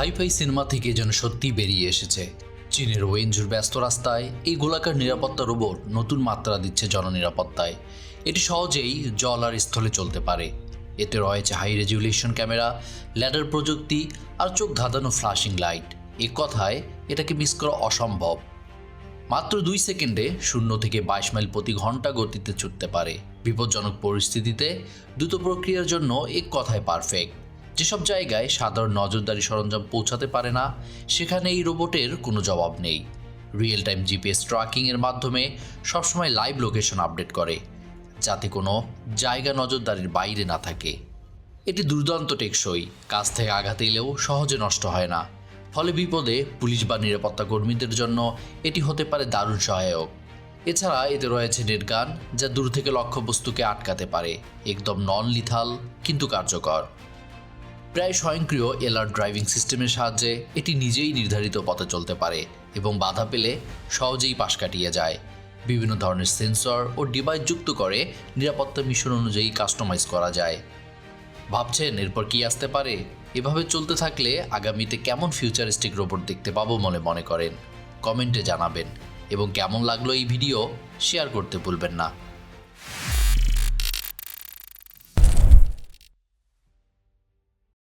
Sci fi cinema থেকে যেন সত্যি বেরিয়ে এসেছে। চীনের ওয়েঞ্জুর ব্যস্ত রাস্তায় এই গোলাকার নিরাপত্তা রোবট নতুন মাত্রা দিচ্ছে জননিরাপত্তায়। এটি সহজেই জল আর স্থলে চলতে পারে। এতে রয়েছে হাই রেজুলেশন ক্যামেরা ল্যাডার প্রযুক্তি আর চোখ ধাঁধানো ফ্লাশিং লাইট এ কথায় এটাকে মিস করা অসম্ভব। মাত্র দুই সেকেন্ডে শূন্য থেকে বাইশ মাইল প্রতি ঘণ্টা গতিতে ছুটতে পারে। বিপজ্জনক পরিস্থিতিতে দ্রুত প্রক্রিয়ার জন্য এক কথায় পারফেক্ট যেসব জায়গায় সাধারণ নজরদারি সরঞ্জাম পৌঁছাতে পারে না, সেখানে এই রোবটের কোনো জবাব নেই। রিয়েল টাইম জিপিএস ট্র্যাকিংয়ের মাধ্যমে সবসময় লাইভ লোকেশন আপডেট করে, যাতে কোনো জায়গা নজরদারির বাইরে না থাকে। এটি দুর্দান্ত টেকসই কাছ থেকে আঘাত এলেও সহজে নষ্ট হয় না। ফলে বিপদে পুলিশ বা নিরাপত্তা কর্মীদের জন্য এটি হতে পারে দারুণ সহায়ক। এছাড়া এতে রয়েছে নেটগান যা দূর থেকে লক্ষ্যবস্তুকে আটকাতে পারে, একদম নন লিথাল কিন্তু কার্যকর। প্রায় স্বয়ংক্রিয় এলার্ট ড্রাইভিং সিস্টেমের সাহায্যে এটি নিজেই নির্ধারিত পথে চলতে পারে এবং বাধা পেলে সহজেই পাশ কাটিয়ে যায়। বিভিন্ন ধরনের সেন্সর ও ডিভাইস যুক্ত করে নিরাপত্তা মিশন অনুযায়ী কাস্টমাইজ করা যায়। ভাবছেন এরপর কি আসতে পারে? এভাবে চলতে থাকলে আগামীতে কেমন ফিউচারিস্টিক রোবট দেখতে পাবো বলে মনে করেন। কমেন্টে জানাবেন। এবং কেমন লাগল এই ভিডিও শেয়ার করতে ভুলবেন না।